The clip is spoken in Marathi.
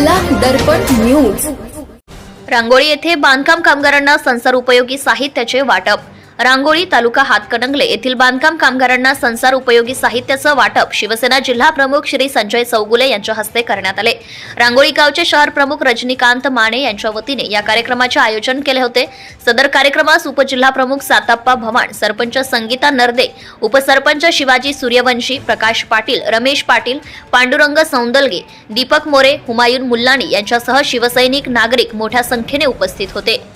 दर्पण न्यूज. रांगोळी येथे बांधकाम कामगारांना संसार उपयोगी साहित्याचे वाटप. रांगोळी तालुका हातकणंगले येथील बांधकाम कामगारांना संसार उपयोगी साहित्याचं वाटप शिवसेना जिल्हा प्रमुख श्री संजय चौगुले यांच्या हस्ते करण्यात आले. रांगोळी गावचे शहर प्रमुख रजनीकांत माने यांच्या वतीने या कार्यक्रमाचे आयोजन केले होते. सदर कार्यक्रमास उपजिल्हा प्रमुख साताप्पा भवाण सरपंच संगीता नरदे उपसरपंच शिवाजी सूर्यवंशी प्रकाश पाटील रमेश पाटील पांडुरंग सौंदलगे दीपक मोरे हुमायून मुल्लाणी यांच्यासह शिवसैनिक नागरिक मोठ्या संख्येने उपस्थित होते.